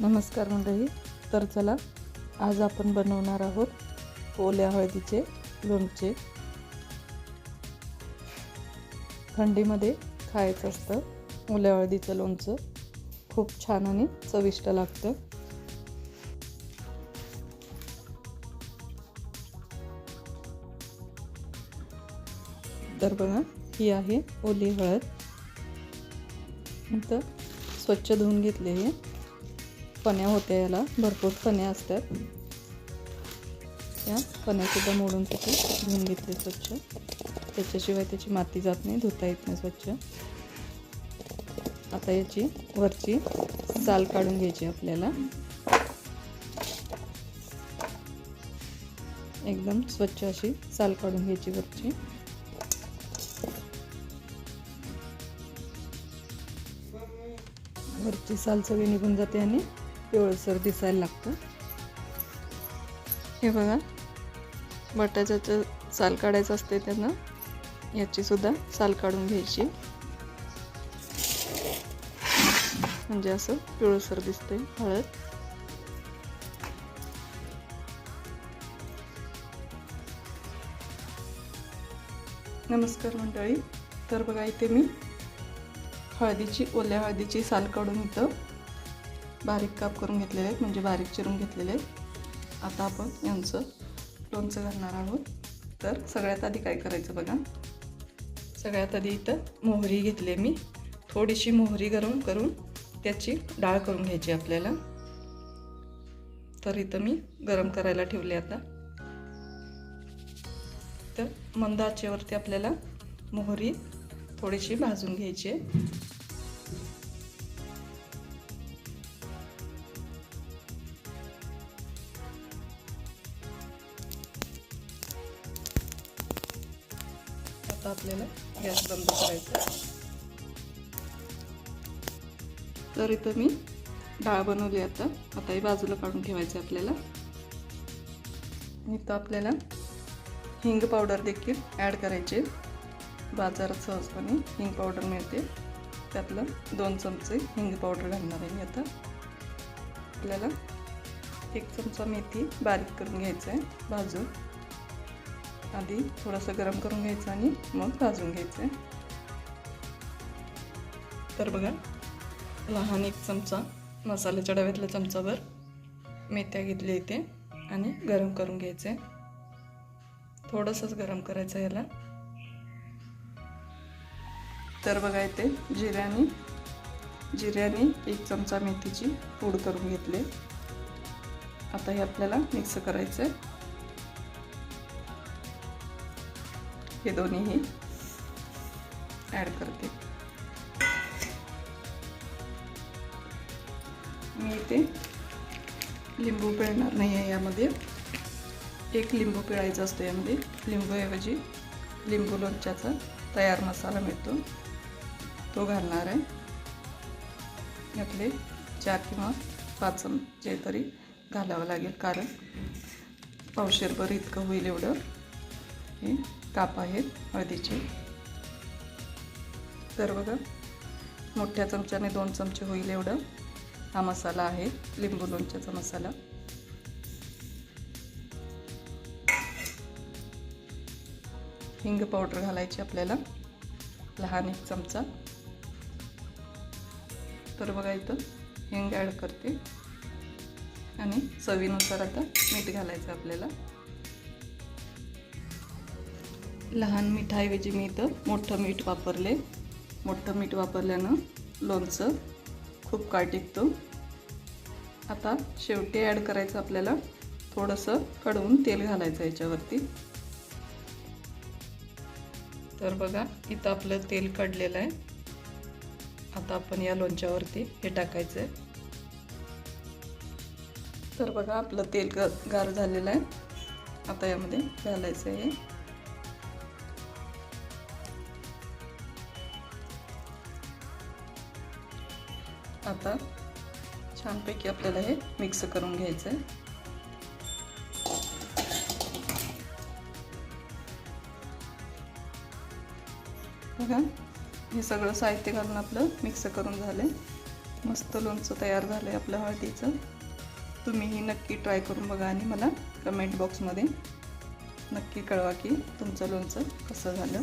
नमस्कार मंडळी. तर चला आज आपण बनवणार आहोत ओल्या हळदीचे लोणचे. थंडीमध्ये खायचं असतं ओल्या हळदीचं लोणचं. खूप छान आणि चविष्ट लागतं. तर बघा ही आहे ओली हळद. नंतर स्वच्छ धुवून घेतले हे पण्या होत्या याला. भरपूर फण्या असतात. त्या पण्यासुद्धा मोडून तिथे धुवून घेतले स्वच्छ. त्याच्याशिवाय त्याची माती जात नाही धुता येत नाही स्वच्छ. आता याची वरची साल काढून घ्यायची आपल्याला. एकदम स्वच्छ अशी साल काढून घ्यायची वरची. वरची साल सगळी निघून जाते आणि पिवळसर दिसायला लागतं. हे बघा. बटाट्याचं साल काढायचं असते त्यांना. याची सुद्धा साल काढून घ्यायची. म्हणजे असं पिवळसर दिसतंय हळद. नमस्कार मंडळी. तर बघा इथे मी हळदीची ओल्या हळदीची साल काढून इथं बारीक काप करून घेतलेले आहेत म्हणजे बारीक चिरून घेतलेले आहेत. आता आपण यांचं लोणचं घालणार आहोत. तर सगळ्यात आधी काय करायचं बघा? सगळ्यात आधी इथं मोहरी घेतली मी. थोडीशी मोहरी गरम करून त्याची डाळ करून घ्यायची आपल्याला. तर इथं मी गरम करायला ठेवले आता. तर मंद आचेवरती आपल्याला मोहरी थोडीशी भाजून घ्यायची आहे. आता आपल्याला गॅस बंद करायचा तर इथं मी डाळ बनवली आता. आता ही बाजूला काढून ठेवायचं आपल्याला. इथं आपल्याला हिंग पावडर देखील ॲड करायचे. बाजारात सहजपणे हिंग पावडर मिळते. त्यातलं दोन चमचे हिंग पावडर घालणार आहे मी आता. आपल्याला एक चमचा मेथी बारीक करून घ्यायचं आहे. भाजून. आधी थोडंसं गरम करून घ्यायचं आणि मग भाजून घ्यायचं आहे. तर बघा लहान एक चमचा मसाल्याच्या डब्यातल्या चमचाभर मेथ्या घेतल्या इथे आणि गरम करून घ्यायचं आहे. थोडंसंच गरम करायचं याला. तर बघा इथे जिऱ्याने जिऱ्याने एक चमचा मेथीची पूड करून घेतली आता हे आपल्याला मिक्स करायचं आहे. हे दोन्हीही ॲड करते. मी इथे लिंबू पिळणार नाही आहे यामध्ये. एक लिंबू पिळायचा असतो यामध्ये. लिंबूऐवजी लिंबू लोणच्याचा तयार मसाला मिळतो. तो घालणार आहे. यातले चार किंवा पाच चमचे तरी घालावं लागेल कारण पावशेरभर इतकं होईल एवढं. हे काप आहेत हळदीचे. तर बघा मोठ्या चमच्याने दोन चमचे होईल एवढं. हा मसाला आहे लिंबू लोणच्याचा मसाला. हिंग पावडर घालायची आपल्याला लहान एक चमचा. तर बघा इथं हिंग ॲड करते. आणि चवीनुसार आता मीठ घालायचं आपल्याला. लहान मिठाऐवजी मी इथं मोठं मीठ वापरले. मोठं मीठ वापरल्यानं लोणचं खूप काळ टिकतो. आता शेवटी ॲड करायचं आपल्याला थोडंसं कडवून तेल घालायचं याच्यावरती. तर बघा इथं आपलं तेल काढलेलं आहे. आता आपण या लोणच्यावरती हे टाकायचं आहे तर बघा आपलं तेल ग गार झालेलं आहे. आता यामध्ये घालायचं आहे. आता छानपैकी आपल्याला हे मिक्स करून घ्यायचं आहे बघा हे सगळं साहित्य घालून आपलं मिक्स करून झालं आहे मस्त लोणचं तयार झालं आहे आपलं हळदीचं. तुम्हीही नक्की ट्राय करून बघा आणि मला कमेंट बॉक्समध्ये नक्की कळवा की तुमचं लोणचं कसं झालं.